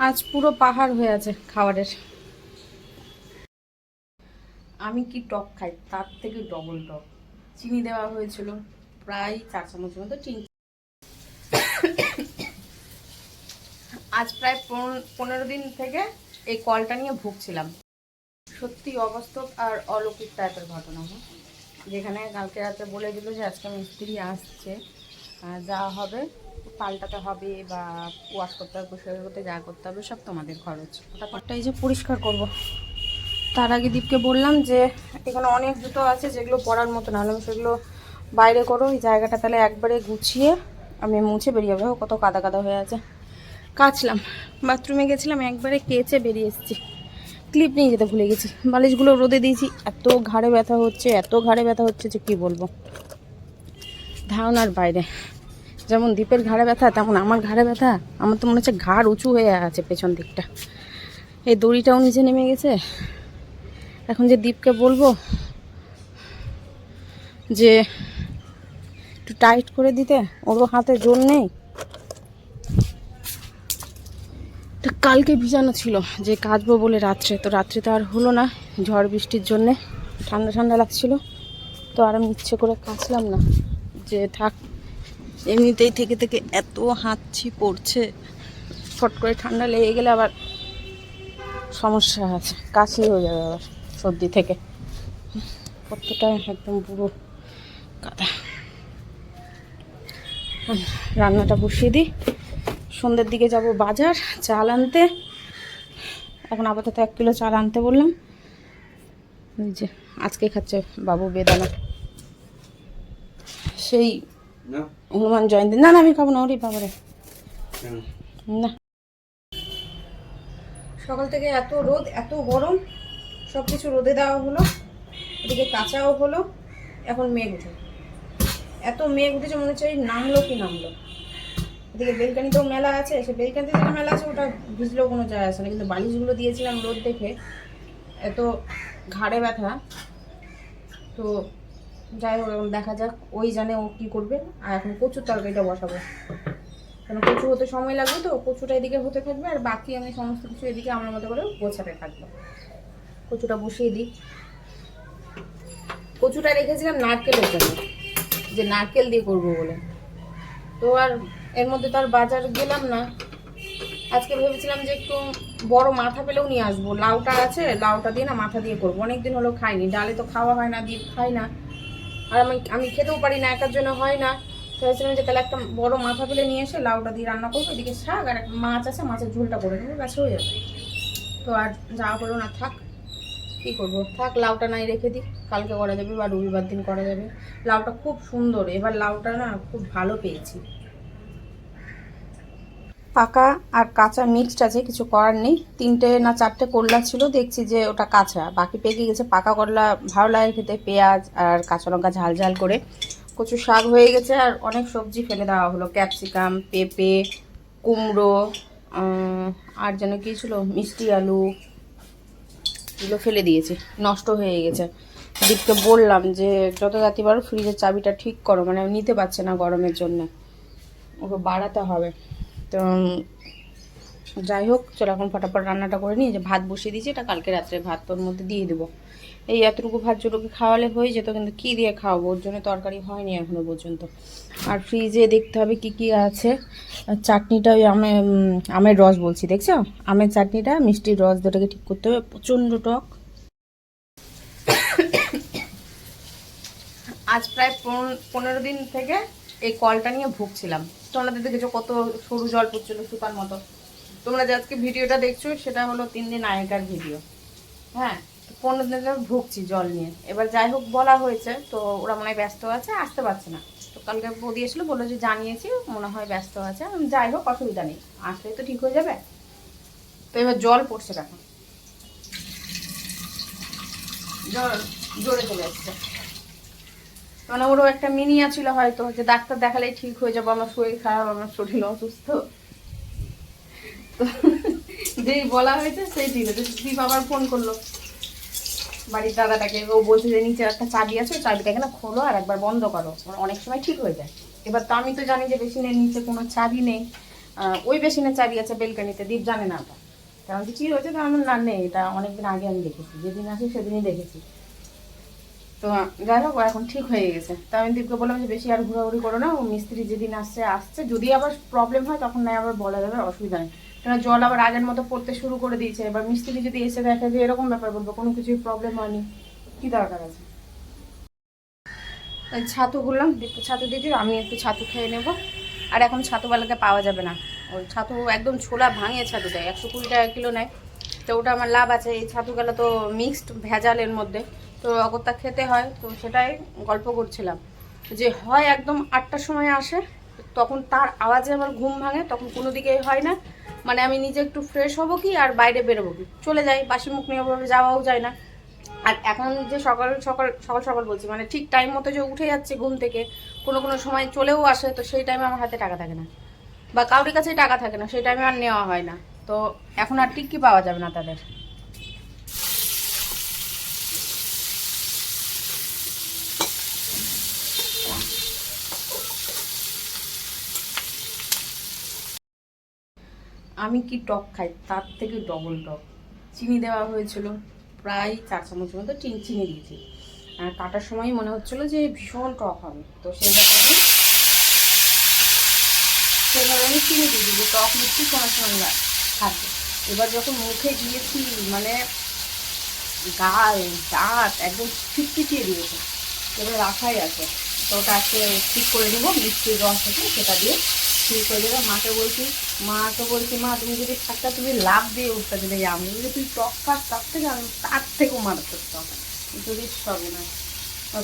আজ পুরো পাহাড় হয়ে আছে খাবারের। আমি কি টক খাই? তার থেকে ডবল টক। চিনি দেওয়া হয়েছিল প্রায় চার চামচের মতো চিনি। আজ প্রায় পনেরো- দিন থেকে এই কলটা নিয়ে ভুগছিলাম। সত্যি অবাস্তব আর অলৌকিক টাইপের ঘটনা হ্যাঁ? যেখানে কালকে রাতে বলে দিল যে আজকে মিস্ত্রি আসছে যা হবে পাল্টাতে হবে বা ওয়াশ করতে হবে, পরিষ্কার করতে, যা করতে হবে, সব তোমাদের খরচ। ওটা এই যে পরিষ্কার করব। তার আগে দীপকে বললাম যে, এখানে অনেক জুতো আছে যেগুলো পরার মতো না আমি সেগুলো বাইরে করো। এই জায়গাটা তাহলে একবারে গুছিয়ে আমি মুছে বেরিয়ে যাব। কত কাদা কাদা হয়ে আছে। কাচলাম। বাথরুমে গেছিলাম, একবারে কেচে বেরিয়ে এসেছি। ক্লিপ নিয়ে যেতে ভুলে গেছি। বালিশগুলো রোদে দিয়েছি। এত ঘাড়ে ব্যথা হচ্ছে, এত ঘাড়ে ব্যথা হচ্ছে যে কী বলব? ধারণার বাইরে। যেমন দ্বীপের ঘাড়ে ব্যথা, তেমন আমার ঘাড়ে ব্যথা। আমার তো মনে হচ্ছে ঘাড় উঁচু হয়ে আছে পেছন দিকটা। এই দড়িটাও নিচে নেমে গেছে। এখন যে দীপকে বলব, যে একটু টাইট করে দিতে, ওরও হাতে জোর নেই। কালকে ভিজানো ছিল, যে কাচবো বলে রাত্রে। তো রাত্রে তো আর হলো না ঝড় বৃষ্টির জন্যে। ঠান্ডা ঠান্ডা লাগছিল। তো আর আমি ইচ্ছে করে কাচলাম না। যে থাক এমনিতেই থেকে থেকে এত হাঁচি পড়ছে। ফট করে ঠান্ডা লেগে গেলে আবার সমস্যা আছে, কাশি হয়ে যাবে আবার সর্দি থেকে। কতটা একদম পুরো কাদা। রান্নাটা বসিয়ে দিই। সন্ধ্যের দিকে যাব বাজার, চাল আনতে। এখন আপাতত এক কিলো চাল আনতে বললাম। ওই যে, আজকে খাচ্ছে বাবু বেদানা। সেই হনুমান জয়ন্তী। না না আমি খাব না ওরে বাবারে না। সকাল থেকে এত রোদ এত গরম সব কিছু রোদে দেওয়া হলো এদিকে কাঁচাও হলো এখন মেঘ উঠে। এত মেঘ উঠেছে মনে হচ্ছে নামলো কি নামলো। এদিকে বেলকানিতেও মেলা আছে সে বেলকানিতে যেটা মেলা আছে ওটা ভিজলেও কোনো যায় আসে না। কিন্তু বালিশগুলো দিয়েছিলাম রোদ দেখে এত ঘাড়ে ব্যথা। তো যাই হোক, এখন দেখা যাক ওই জানে ও কী করবে। আর এখন কচুর তরকারিটা বসাবো। কারণ কচু হতে সময় লাগবে তো, কচুটা এদিকে হতে থাকবে, আর বাকি আমি সমস্ত কিছু এদিকে আমার মতো করে গোছাতে থাকব। কচুটা বসিয়ে দিই। কচুটা রেখেছিলাম নারকেলের জন্য, যে নারকেল দিয়ে করব বলে। তো আর এর মধ্যে তো আর বাজার গেলাম না। আজকে ভেবেছিলাম যে একটু বড় মাথা পেলেও নিয়ে আসব। লাউটা আছে, লাউটা দিয়ে না মাথা দিয়ে করব। অনেকদিন হলো খাইনি। ডালে তো খাওয়া হয় না, দিয়ে খাই না। আর আমি আমি খেতেও পারি না, একার জন্য হয় না। ভেবেছিলাম যে তাহলে একটা বড় মাথা ফেলে নিয়ে এসে লাউটা দিয়ে রান্না করব, এদিকে শাক আর একটা মাছ আছে, মাছের ঝোলটা করে নেব, ব্যাস, হয়ে যাবে। তো আর যা হলো না, থাক, কী করব? থাক, লাউটা নাই রেখে দিই, কালকে করা যাবে বা রবিবার দিন করা যাবে। লাউটা খুব সুন্দর, এবার লাউটা না খুব ভালো পেয়েছি। পাকা আর কাঁচা মিক্সড আছে, কিছু করার নেই। তিনটে না চারটে করলা ছিল, দেখছি যে ওটা কাঁচা। বাকি পেকে গেছে পাকা করলা, ভালো লাগে খেতে, পেঁয়াজ আর কাঁচা লঙ্কা ঝাল ঝাল করে। কচু শাক হয়ে গেছে আর অনেক সবজি ফেলে দেওয়া হলো। ক্যাপসিকাম, পেঁপে, কুমড়ো আর যেন কী ছিল? মিষ্টি আলু, এগুলো ফেলে দিয়েছি। নষ্ট হয়ে গেছে। দীপকে বললাম যে, যত রাতি পারো ফ্রিজের চাবিটা ঠিক করো। মানে নিতে পারছে না গরমের জন্য। ওকে বাড়াতে হবে। তো যাই হোক, চলো এখন ফটাফট রান্নাটা করে নিই। যে ভাত বসিয়ে দিয়েছি, এটা কালকে রাত্রে ভাত, তোর মধ্যে দিয়ে দেবো। এই এতটুকু ভাত যেটুকু খাওয়ালে হয়ে যেত, কিন্তু কী দিয়ে খাওয়াবো? ওর জন্য তরকারি হয়নি এখনও পর্যন্ত। আর ফ্রিজে দেখতে হবে কি কি আছে। চাটনিটা ওই আমে আমের রস বলছি, দেখছ? আমের চাটনিটা, মিষ্টির রস দুটোকে ঠিক করতে হবে। প্রচণ্ড টক। আজ প্রায় পনেরো দিন থেকে এই কলটা নিয়ে ভুগছিলাম। তোমাদের দেখেছ কত সরু জল পড়ছিল সুতার মতো। তোমরা যে আজকে ভিডিওটা দেখছ, সেটা হলো তিন দিন আগেকার ভিডিও। হ্যাঁ পনেরো দিন ভুগছি জল নিয়ে। এবার যাই হোক, বলা হয়েছে, তো ওরা মনে হয় ব্যস্ত আছে, আসতে পারছে না। তো কালকে বৌদি এসেছিল, বলল যে জানিয়েছি, মনে হয় ব্যস্ত আছে। যাই হোক, অসুবিধা নেই। আসলেই তো ঠিক হয়ে যাবে। তো এবার জল পড়ছে দেখো। জল জোরে চলে এসছে। মানে ওরও একটা মিনিয়া ছিল হয়তো, যে ডাক্তার দেখালেই ঠিক হয়ে যাব, আমার শরীর খারাপ, আমার শরীর অসুস্থ। তো যেই বলা হয়েছে সেই ঠিক আছে দীপ আবার ফোন করল। বাড়ির দাদাটাকে, ও বলছে যে নিচে একটা চাবি আছে চাবিটাকে না খোলো আর একবার বন্ধ করো অনেক সময় ঠিক হয়ে যায়। এবার তো আমি তো জানি যে বেশি নেই নিচে কোনো চাবি নেই। ওই বেসিনে চাবি আছে বেলকানিতে, দীপ জানে না ওটা। কারণ কি হয়েছে? তো আমার না নেই এটা অনেকদিন আগে আমি দেখেছি, যেদিন আসি সেদিনই দেখেছি। তো, যাই হোক, এখন ঠিক হয়ে গেছে। তো আমি দীপকে বললাম যে, বেশি আর ঘোরাঘুরি করো না, ও মিস্ত্রি যেদিন আসছে আসছে। যদি আবার প্রবলেম হয়, তখন নাই, আবার বলা যাবে, অসুবিধা নেই। কেন জল আবার আগের মতো পড়তে শুরু করে দিয়েছে। এবার মিস্ত্রি যদি এসে দেখে যে, এরকম ব্যাপার বলব, কোনো কিছুই প্রবলেম হয়নি। কি দরকার আছে? ছাতু বললাম দীপকে ছাতু দিয়েছি আমি একটু ছাতু খেয়ে নেব। আর এখন ছাতুওয়ালাকে পাওয়া যাবে না। ওই ছাতু একদম ছোলা ভাঙে ছাতু দেয়, একশো কুড়ি টাকা কিলো নেয়। তো ওটা আমার লাভ আছে। এই ছাতুগুলো তো মিক্সড ভেজালের মধ্যে। তো অগত্যা খেতে হয়, তো সেটাই গল্প করছিলাম। যে হয় একদম আটটার সময় আসে, তখন তার আওয়াজে আমার ঘুম ভাঙে, তখন কোনো দিকেই হয় না। মানে আমি নিজে একটু ফ্রেশ হব কি, আর বাইরে বেরোবো কি? চলে যাই বাসি মুখ নিয়ে যাওয়াও যায় না। আর এখন যে সকাল সকাল সকাল সকাল বলছি মানে ঠিক টাইম মতো যে উঠে যাচ্ছে ঘুম থেকে, কোনো কোনো সময় চলেও আসে, তো সেই টাইমে আমার হাতে টাকা থাকে না। বা কাউরির কাছেই টাকা থাকে না, সেই টাইমে আর নেওয়া হয় না। তো এখন আর টিক্কি পাওয়া যাবে না তাদের। আমি কি টক খাই? তার থেকে ডবল টক। চিনি দেওয়া হয়েছিল। প্রায় চার চামচ মতো চিনি দিয়েছি। আর কাটার সময় মনে হচ্ছিল যে ভীষণ টক হবে। তো সেই কারণে সেই কারণে চিনি দিয়ে যে টক মিষ্টি সময় না থাকবে। এবার যখন মুখে দিয়েছি মানে গাল, দাঁত একদম ছিটকিটিয়ে দিয়েছে। এবার রাখাই আছে। তো ওটা আজকে ঠিক করে নেব। মিষ্টির রস থেকে সেটা দিয়ে ঠিক করে দেবে। মাকে বলছি মাকে বলছি, মা, তুমি যদি থাকতা তুমি লাভ দিয়ে উঠতে দিলে আমি যদি তুই টক খাস তার থেকে আমি তার থেকেও মারাত্মক টক। যদি সবে না।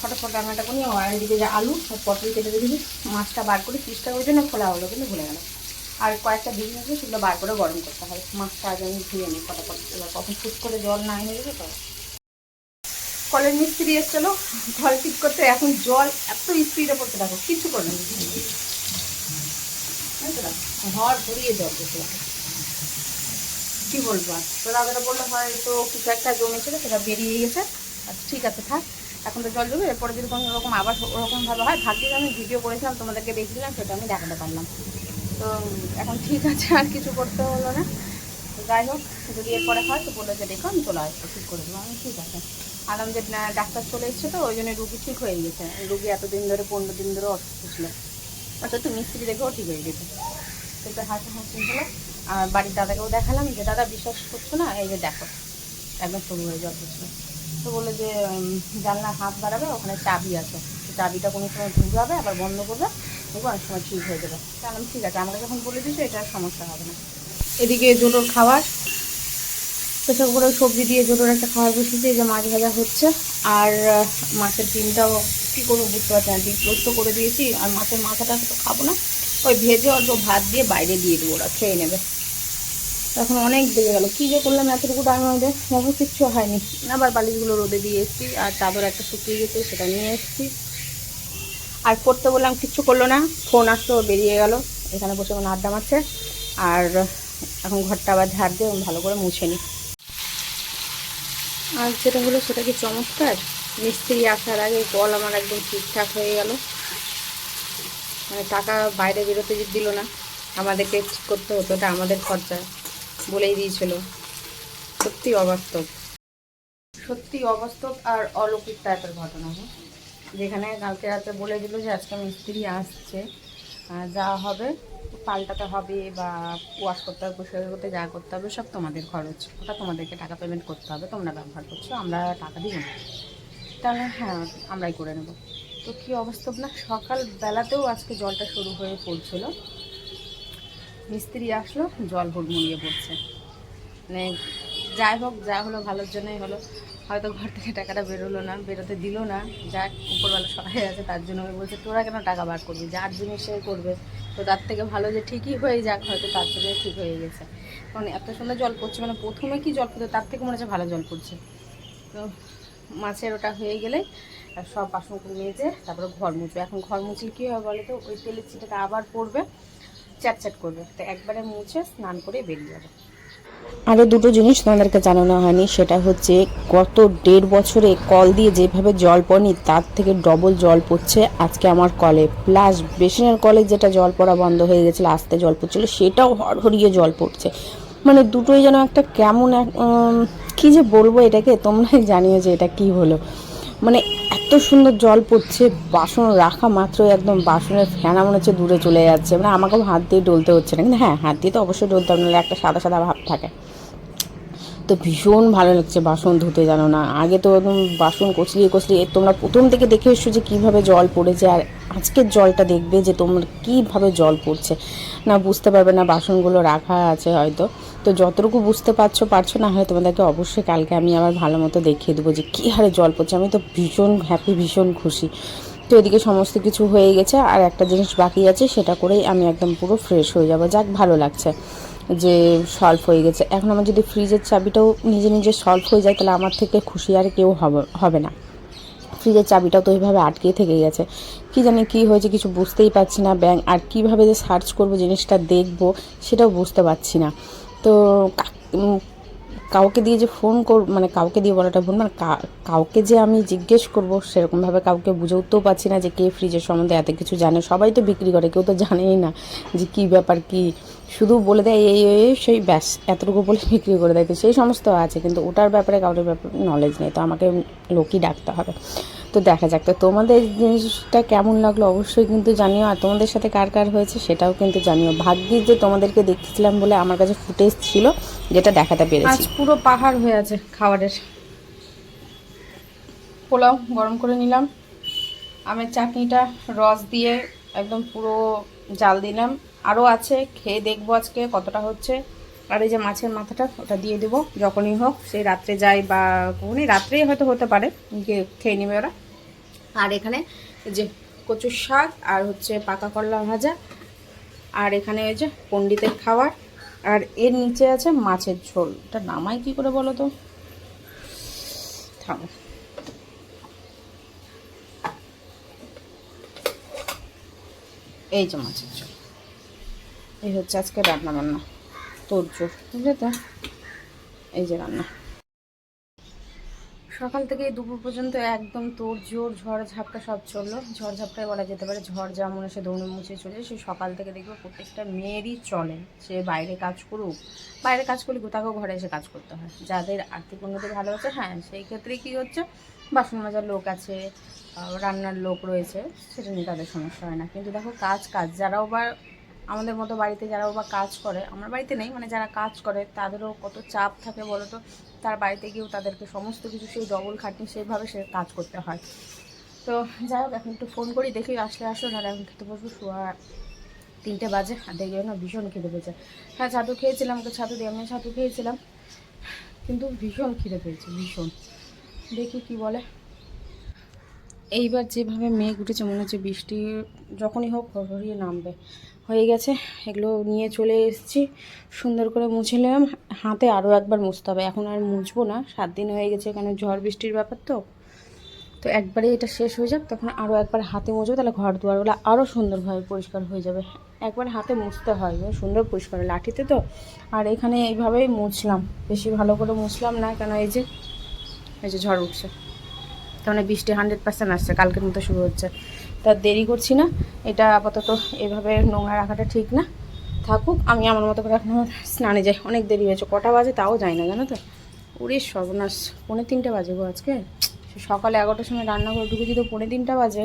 ফটাফট রান্নাটা করি আর এদিকে যে আলু পটল কেটে রেখেছি মাছটা বার করে চেষ্টা ওই জন্য খোলা হলো, কিন্তু ভুলে গেল আর কয়েকটা ডিম আছে সেগুলো বার করে গরম করতে হবে। মাছটা আগে আমি ধুয়ে নিই ফটাফট, এবার কখন ফুট করে জল না হয়ে যাবে তো। কলের মিস্ত্রি এসেছিল, ঘর ঠিক করতে, এখন জল এত স্পিডে পড়তে থাকো কিছু করে না। ঘর ভরিয়ে জল দিতে কি বলব আর? তোর আগেটা বললে হয়তো কিছু একটা জমেছিল সেটা বেরিয়ে গেছে। আচ্ছা ঠিক আছে থাক। এখন তো জল জমে এরপরে যদি কোনো রকম আবার ওরকমভাবে হয় ভাগ্যে আমি ভিডিও করেছিলাম তোমাদেরকে দেখিয়েছিলাম সেটা আমি দেখাতে পারলাম। তো এখন ঠিক আছে আর কিছু করতে হলো না। যাই হোক যদি এরপরে হয় তো বলে যে দেখো আমি চলে আসব ঠিক করে দেবো। আমি ঠিক আছে। আলাম যে না, ডাক্তার চলে এসছে তো ওই জন্য রুগী ঠিক হয়ে গেছে। রুগী এতদিন ধরে পনেরো দিন ধরে অসুস্থ ছিল। আচ্ছা তো মিস্ত্রি দেখেও ঠিক হয়ে গেছে। সেটা হাসি হাসি হলো। আর বাড়ির দাদাকেও দেখালাম যে, দাদা, বিশ্বাস করছ না? এই যে দেখো, একদম শুরু হয়ে যাওয়া কিছু তো বলে যে জানলা হাত বাড়াবে, ওখানে চাবি আছে। চাবিটা কোনো সময় ঢুকাবে আবার বন্ধ করবে, দেখব অনেক সময় ঠিক হয়ে যাবে। তাহলে ঠিক আছে, আমাকে যখন বলে দিয়েছ এটা সমস্যা হবে না। এদিকে জোটোর খাবার। প্রেসার করে সবজি দিয়ে জোটোর একটা খাবার বসিয়েছি, এই যে মাছ ভাজা হচ্ছে। আর মাছের ডিমটাও কী করব বুঝতে পারছি না, ডিম করে দিয়েছি, আর মাছের মাথাটা তো খাব না। ওই ভেজে অল্প ভাত দিয়ে বাইরে দিয়ে দেবো ওরা, খেয়ে নেবে। এখন অনেক বেজে গেল। কী যে করলাম এতটুকু টাইম মধ্যে দেখো কিচ্ছু হয়নি। আবার বালিশগুলো রোদে দিয়ে এসেছি, আর চাদর একটা শুকিয়ে গেছে, সেটা নিয়ে এসেছি। আর করতে বললাম কিচ্ছু করল না ফোন আসলো, বেরিয়ে গেল। এখানে বসে কোনো আড্ডা মারছে। আর এখন ঘরটা আবার ঝাড় দিয়ে ভালো করে মুছে নিই আর যেটা হলো সেটা কি চমৎকার? মিস্ত্রি আসার আগে কল আমার একদম ঠিকঠাক হয়ে গেল। মানে টাকা বাইরে বেরোতে দিল না, আমাদেরকে ঠিক করতে হতো ওটা আমাদের খরচা বলেই দিয়েছিল। সত্যি অবাস্তব। সত্যি অবাস্তব আর অলৌকিক টাইপের ঘটনা যেখানে কালকে রাতে বলে দিল যে আজকে মিস্ত্রি আসছে যা হবে পাল্টাতে হবে বা ওয়াশ করতে হবে পরিষ্কার করতে যা করতে হবে, সব তোমাদের খরচ। ওটা তোমাদেরকে টাকা পেমেন্ট করতে হবে, তোমরা ব্যবহার করছ, আমরা টাকা দিব না। তাহলে হ্যাঁ আমরাই করে নেব। তো কী অবস্থা? না সকাল বেলাতেও আজকে জলটা শুরু হয়ে পড়ছিল। মিস্ত্রি আসলো, জল হুড়মুড়িয়ে পড়ছে। মানে যাই হোক, যা হলো ভালোর জন্যই হলো। হয়তো ঘর থেকে টাকাটা বেরোলো না, বেরোতে দিল না। যা উপরবেলা সহায় আছে, তার জন্য আমি বলছে, তোরা কেন টাকা বার করবি? যার জিনিস সে করবে। তো তার থেকে ভালো যে ঠিকই হয়ে যাক, হয়তো তার জন্য ঠিক হয়ে গেছে। কারণ এত সুন্দর জল পড়ছে মানে প্রথমে কি জল পড়তো? তার থেকে মনে হচ্ছে ভালো জল পড়ছে। তো মাছের ওটা হয়ে গেলে সব বাসনগুলো মেজে তারপরে ঘর মুছবে। এখন ঘর মুছলে কী হবে বলো তো ওই তেলের চিটাটা আবার পড়বে চ্যাট চ্যাট করবে। তো একবারে মুছে স্নান করে বেরিয়ে যাবে। আরও দুটো জিনিস তোমাদেরকে জানানো হয়নি, সেটা হচ্ছে গত দেড় বছরে কল দিয়ে যেভাবে জল পড়নি, তার থেকে ডবল জল পড়ছে। আজকে আমার কলে। প্লাস বেসিনের কলে যেটা জল পড়া বন্ধ হয়ে গেছিল, আস্তে জল পড়ছিল, সেটাও হড়হড়িয়ে জল পড়ছে। মানে দুটোই যেন একটা কেমন এক কী যে বলব এটাকে, তোমরাই জানিও যে এটা কি হলো। মানে এত সুন্দর জল পড়ছে, বাসন রাখা মাত্র একদম বাসনের ফেনা মনে হচ্ছে দূরে চলে যাচ্ছে। মানে আমাকেও হাত দিয়ে ডলতে হচ্ছে না। কিন্তু হ্যাঁ হাত দিয়ে তো অবশ্যই ডলতে হবে, নাহলে একটা সাদা সাদা ভাব থাকে। তো ভীষণ ভালো লাগছে বাসন ধুতে, জানো না। আগে তো একদম বাসন কচলিয়ে কচলিয়ে তোমরা প্রথম থেকে দেখে এসছো যে কীভাবে জল পড়েছে, আর আজকের জলটা দেখবে যে তোমার কীভাবে জল পড়ছে। না, বুঝতে পারবে না বাসনগুলো রাখা আছে হয়তো। তো যতটুকু বুঝতে পারছ পারছ না হয় তোমাদেরকে অবশ্যই কালকে আমি আবার ভালো মতো দেখিয়ে দেবো যে কী হারে জল পড়ছে। আমি তো ভীষণ হ্যাপি ভীষণ খুশি। তো এদিকে সমস্ত কিছু হয়ে গেছে, আর একটা জিনিস বাকি আছে, সেটা করেই আমি একদম পুরো ফ্রেশ হয়ে যাব। যাক, ভালো লাগছে। যে সলভ হয়ে গেছে। এখন আমার যদি ফ্রিজের চাবিটাও নিজে নিজে সলভ হয়ে যায়, তাহলে আমার থেকে খুশি আর কেউ হবে না। ফ্রিজের চাবিটাও তো এইভাবে আটকে থেকে গেছে। কি জানি কি হয়েছে কিছু বুঝতেই পারছি না ব্যাংক আর কীভাবে যে সার্চ করব জিনিসটা দেখব, সেটাও বুঝতে পারছি না। তো কাউকে দিয়ে যে ফোন কর মানে কাউকে দিয়ে বলাটা ভুল মানে কাউকে যে আমি জিজ্ঞেস করব সেরকমভাবে কাউকে বুঝে উঠতেও পারছি না যে কে ফ্রিজের সম্বন্ধে এত কিছু জানে। সবাই তো বিক্রি করে কেউ তো জানেই না যে কী ব্যাপার কি? শুধু বলে দেয় এই এই এই, সেই ব্যাস এতটুকু বলে বিক্রি করে দেয়। তো সেই সমস্ত আছে কিন্তু ওটার ব্যাপারে কারোর ব্যাপারে নলেজ নেই। তো আমাকে লোকই ডাকতে হবে। তো দেখা যাক। তো তোমাদের জিনিসটা কেমন লাগল অবশ্যই কিন্তু জানিও। আর তোমাদের সাথে কার কার হয়েছে সেটাও কিন্তু জানিও। ভাগ্যিস যে তোমাদেরকে দেখছিলাম বলে আমার কাছে ফুটেজ ছিল যেটা দেখাতে পেরেছি। পুরো পাহাড় হয়ে আছে খাবারের। পোলাও গরম করে নিলাম। আমের চাটনিটা রস দিয়ে একদম পুরো জাল দিলাম। আরও আছে, খেয়ে দেখব আজকে কতটা হচ্ছে। আর এই যে মাছের মাথাটা, ওটা দিয়ে দেবো, যখনই হোক, সেই রাত্রে যায় বা কখনই, রাত্রেই হয়তো হতে পারে, গিয়ে খেয়ে নেবে ওরা। আর এখানে যে কচুর শাক আর হচ্ছে পাকা করলা ভাজা, আর এখানে ওই যে পণ্ডিতের খাবার, আর এর নিচে আছে মাছের ঝোল। এটা নামাই কি করে বলো তো? থামো। এই যে মাছের ঝোল। এই হচ্ছে আজকে রান্না বান্না তোর বুঝলে তো? এই যে রান্না। সকাল থেকে দুপুর পর্যন্ত একদম তোর জোর ঝড় ঝাপটা সব চলল। ঝড় ঝাপটাই বলা যেতে পারে ঝড় যেমন এসে দৌড়ে মুছে চলে সে সকাল থেকে দেখব প্রত্যেকটা মেয়েরই চলে। সে বাইরে কাজ করুক, বাইরে কাজ করলে তাকেও ঘরে এসে কাজ করতে হয়। যাদের আর্থিক উন্নতি ভালো হচ্ছে হ্যাঁ সেই ক্ষেত্রে কী হচ্ছে? বাসন মাজার লোক আছে রান্নার লোক রয়েছে, সেটা নিয়ে তাদের সমস্যা হয় না। কিন্তু দেখো কাজ কাজ, যারাও বা আমাদের মতো বাড়িতে যারাও বা কাজ করে, আমার বাড়িতে নেই মানে যারা কাজ করে, তাদেরও কত চাপ থাকে বলো তো তার বাড়িতে গিয়েও তাদেরকে সমস্ত কিছু সেই ডবল খাটনি সেইভাবে সে কাজ করতে হয়। তো যাই হোক, এখন একটু ফোন করি, দেখি আসলে আসো, নাহলে এখন খেতে বসবো, শোয়া তিনটে বাজে, আর দেখবে না ভীষণ খিদে পেয়েছে। হ্যাঁ ছাতু খেয়েছিলাম, ওকে ছাতু দিয়ে আমি ছাতু খেয়েছিলাম, কিন্তু ভীষণ খিদে পেয়েছে, ভীষণ। দেখি কি বলে। এইবার যেভাবে মেঘ উঠেছে, মনে হচ্ছে বৃষ্টি যখনই হোক হরিয়ে নামবে। হয়ে গেছে, এগুলো নিয়ে চলে এসেছি। সুন্দর করে মুছে নিলাম। হাতে আরও একবার মুছতে হবে। এখন আর মুছবো না। সাত দিন হয়ে গেছে এখানে ঝড় বৃষ্টির ব্যাপার তো। তো একবারে এটা শেষ হয়ে যাক। তখন আরও একবার হাতে মুছবো, তাহলে ঘর দুয়ারগুলো আরও সুন্দরভাবে পরিষ্কার হয়ে যাবে। একবার হাতে মুছতে হয়। বেশ সুন্দর পরিষ্কার। লাঠিতে তো। আর এখানে এইভাবেই মুছলাম। বেশি ভালো করে মুছলাম না। কেন? এই যে এই যে ঝড় উঠছে। তার মানে বৃষ্টি হান্ড্রেড পার্সেন্ট আসছে, কালকের মতো শুরু হচ্ছে। তা দেরি করছি না, এটা আপাতত এভাবে নোংরা রাখাটা ঠিক না। থাকুক, আমি আমার মতো করে এখন স্নানে যাই, অনেক দেরি হয়েছে, কটা বাজে তাও যাই না, জানো তো? ওরে সর্বনাশ, পৌনে তিনটে বাজে গো আজকে? সকালে এগারোটার সময় রান্নাঘর ঢুকেছি তো পৌনে তিনটা বাজে।